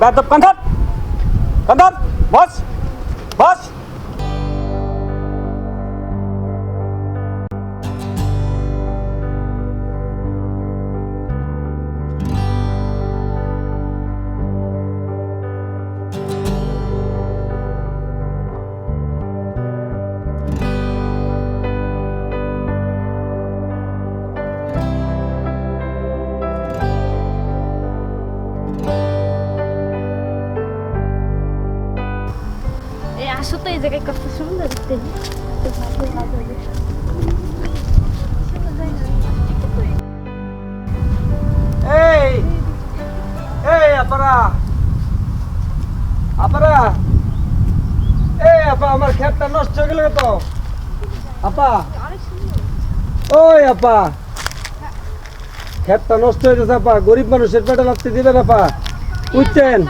বেদব কান্ধার কান্ধার বস বস আসো তো এই জায়গায় কত সুন্দর দেখতে এই এই আপারা আপারা এই আপা আমার ক্ষেতটা নষ্ট হয়ে গেল তো আপা ওই আপা ক্ষেতটা নষ্ট হয়ে গেছে আপা গরিব মানুষের পেটে লাগতে দিবেন আপা বুঝছেন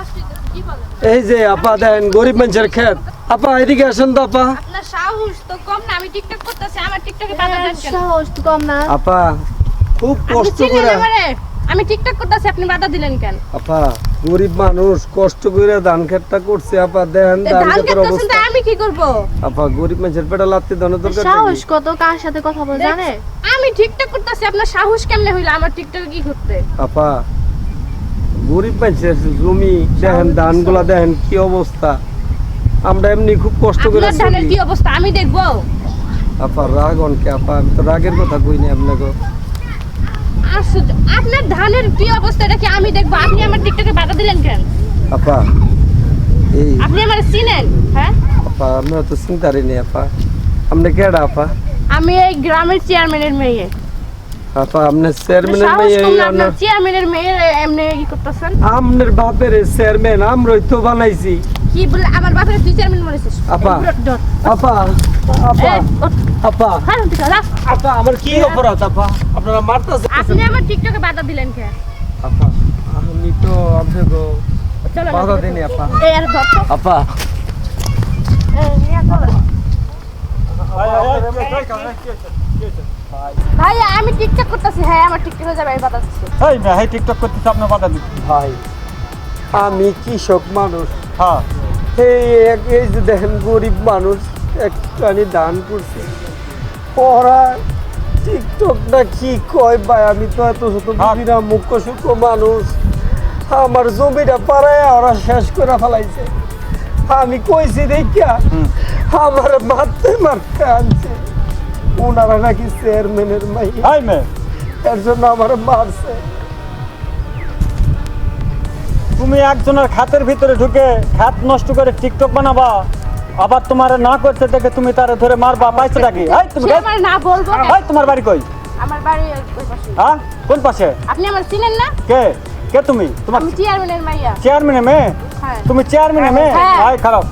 এই যে আপা দেন গরিব মানুষের ক্ষেত আপা এদিকে আসেন তো আপা। আপনার সাহস তো কম না আমি টিকটক করতেছি আমার টিকটকে বাধা দেন কেন? সাহস তো কম না। আপা খুব কষ্ট করে। আমি টিকটক করতেছি আপনি বাধা দিলেন কেন? আপা গরিব মানুষ কষ্ট করে ধান ক্ষেতটা করছে আপা দেন ধান কাটতেছেন অবস্থা। আমি কি করব? আপা গরিব মানুষের পেটে লাগতে দানো দরকার সাহস কত কার সাথে কথা বলে জানে? আমি টিকটক করতেছি আপনার সাহস কেমনে হইল? আমার টিকটকে কি করতে আপা গরিব মানুষের জমি দেখেন ধানগুলা দেখেন কি অবস্থা। আমরা এমনি খুব কষ্ট করে আপনার ধানের কি অবস্থা? আমি দেখব। আপা রাগ অনকে আপা আমি তো রাগের কথা কইনি আপনাকে। আশ্চর্য আপনার ধানের কি অবস্থা? এটা কি আমি দেখব? আপনি আমার টিকটকে বাধা দিলেন কেন? আপা এই আপনি আমার চিনেন হ্যাঁ? আপা আমি তো চিন্তারই নেই আপা। আপনি কেডা আপা? আমি এই গ্রামের চেয়ারম্যানের মেয়ে। আপা আপনার চেয়ারম্যানের মেয়ে আপনার আপনার চেয়ারম্যানের মেয়ে এমনি কি করতেছেন? আমনের বাপের চেয়ারম্যান আমরাই তো বানাইছি। কি বলে আমার বাপের তুই চেয়ারম্যান বলেছিস আপা। আপা আপা আপা। রাখ। আপা আমার কি অপরাধ আপা? আপনারা মারতেছেন আপনি আমার টিকটকে বাধা দিলেন কে? আপা আমি তো আপনাকে চলো বাধা দিনি আপা। এই আর ধর আপা। ভাই আমি টিকটক করতেছি হ্যাঁ আমার টিকটকে যাবে এই বাধা দিচ্ছি। এই টিকটক করতেছে আপনার বাধা দিচ্ছি ভাই আমি কৃষক মানুষ। হ্যাঁ। এই এক- এই যে দেখেন গরিব মানুষ একটুখানি দান করছে। ওরা টিকটকটা কি কয় ভাই আমি তো এত শত। বুঝি না মুখ্য সূক্ষ্ম মানুষ। আমার জমিটা পাড়ায় ওরা শেষ করে ফেলাইছে। আমি কইছি দেখিয়া আমার মারতে মারতে আনছে। ওনারা নাকি চেয়ারম্যানের মাই এর জন্য আমার মারছে। তুমি একজনের খাতের ভিতরে ঢুকে খাত নষ্ট করে টিকটক বানাবা আবার তোমার না করতে দেখে তুমি তারে ধরে মারবা পাইছেটা কি এই তুমি সে আমার না বলব এই তোমার বাড়ি কই? আমার বাড়ি ওই পাশে। হ্যাঁ? কোন পাশে? আপনি আমার চিনেন না? কে? কে তুমি? তোমার আমি চেয়ারম্যানের মাইয়া। মেয়ে? হ্যাঁ। তুমি চেয়ারম্যানে মেয়ে? হ্যাঁ। আয় খারাপ।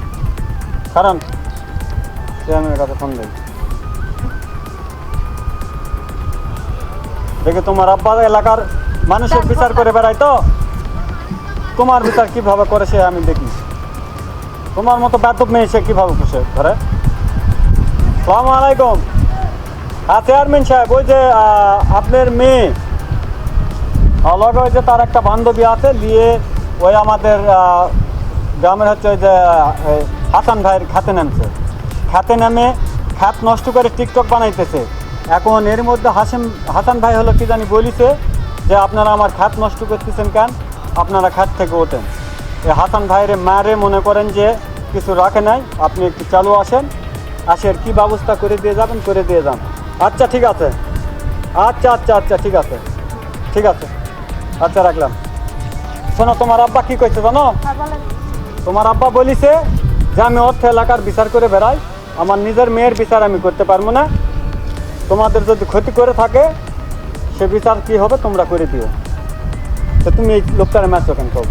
কারণ চেয়ারম্যানের কাছে ফোন দেই। দেখে তোমার আব্বা এলাকার মানুষের বিচার করে বেড়ায় তো? তোমার বিচার কীভাবে করে সে আমি দেখি। তোমার মতো বেদব মেয়ে সে কীভাবে খুশে ধরে সালাম আলাইকুম। হ্যাঁ চেয়ারম্যান সাহেব, ওই যে আপনার মেয়ে অলগ ওই যে তার একটা বান্ধবী আছে দিয়ে ওই আমাদের গ্রামের হচ্ছে ওই যে হাসান ভাইয়ের খাতে নামছে। খাতে নামে খাত নষ্ট করে টিকটক বানাইতেছে। এখন এর মধ্যে হাসিম, হাসান ভাই হলো কি জানি বলিছে যে, আপনারা আমার খাত নষ্ট করতেছেন কেন? আপনারা খাত থেকে ওঠেন। এই হাসান ভাইয়ের মারে মনে করেন যে কিছু রাখে নাই, আপনি একটু চালু আসেন আসের কি ব্যবস্থা করে দিয়ে যাবেন, করে দিয়ে যান। আচ্ছা ঠিক আছে। আচ্ছা আচ্ছা আচ্ছা ঠিক আছে। ঠিক আছে। আচ্ছা রাখলাম। শোনো, তোমার আব্বা কি কইছে জানো? তোমার আব্বা বলিছে যে আমি অর্থ এলাকার বিচার করে বেড়াই, আমার নিজের মেয়ের বিচার আমি করতে পারব না। তোমাদের যদি ক্ষতি করে থাকে, সে বিচার কি হবে তোমরা করে দিও। তো তুমি এই লোকটার ম্যাচ কেন কও?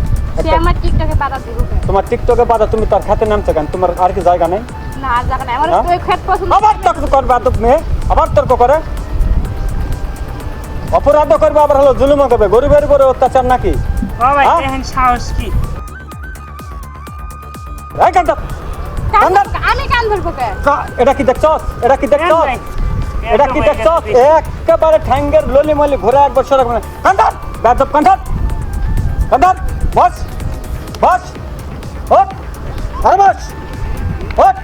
সে আমার টিকটকে বাধা দিব তোমার টিকটকে বাধা তুমি তার খাতে নামছো কেন? তোমার আর কি জায়গা নেই? না আর জায়গা নাই। আমার হ্যাঁ? ওই খেত পছন্দ আবার তর্ক করবে আদব মেয়ে? আবার তর্ক করে? অপরাধ করবে আবার হলো জুলুমও করবে। গরিবের উপরে অত্যাচার নাকি? বাবা হ্যাঁ? সাহস কি? আমি কান ধরবো এটা কি দেখছস? এটা কি দেখছস? ভাই, এটা কি এত দেখছস? একেবারে ঠ্যাঙ্গের ললি মলি ঘুরে একবার সরে কান্দার বেদব কান্দার কান্দার বস বস ওঠ আরে বস ওঠ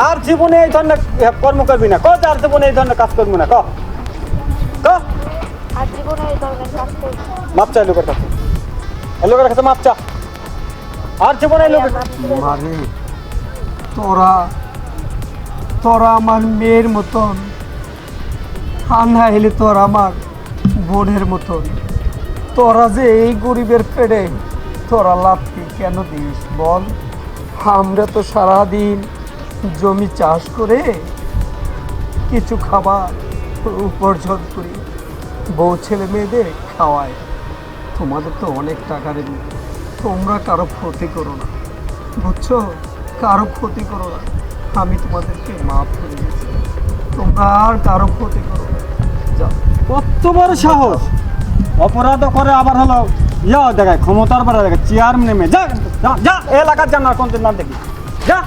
আর জীবনে এই ধরনের কর্ম করবি না কত আর জীবনে এই ধরনের কাজ করবি না ক ক আর জীবনে এই ধরনের কাজ করব মাপ চাই লোকের কাছে এই লোকের কাছে মাপ চা আর জীবনে এই লোকের মারে তোরা তোরা আমার মেয়ের মতন না হলে তোরা আমার বোনের মতন তোরা যে এই গরিবের পেড়ে, তোরা লাভটি কেন দিস বল? আমরা তো সারাদিন জমি চাষ করে কিছু খাবার উপার্জন করি। বউ ছেলে মেয়েদের খাওয়ায়। তোমাদের তো অনেক টাকা দেবে। তোমরা কারও ক্ষতি করো না। বুঝছ? কারও ক্ষতি করো না। আমি তোমাদেরকে মাফ করে দিয়েছি। তোমরা আর কারও ক্ষতি করো না। যাও। কত বড় সাহস! অপরাধ করে আবার হলো, ইয়া দেখায়, ক্ষমতার বেড়া দেখায় চেয়ারম্যান যা যা এলাকার জানার কোন নাম দেখি। যা।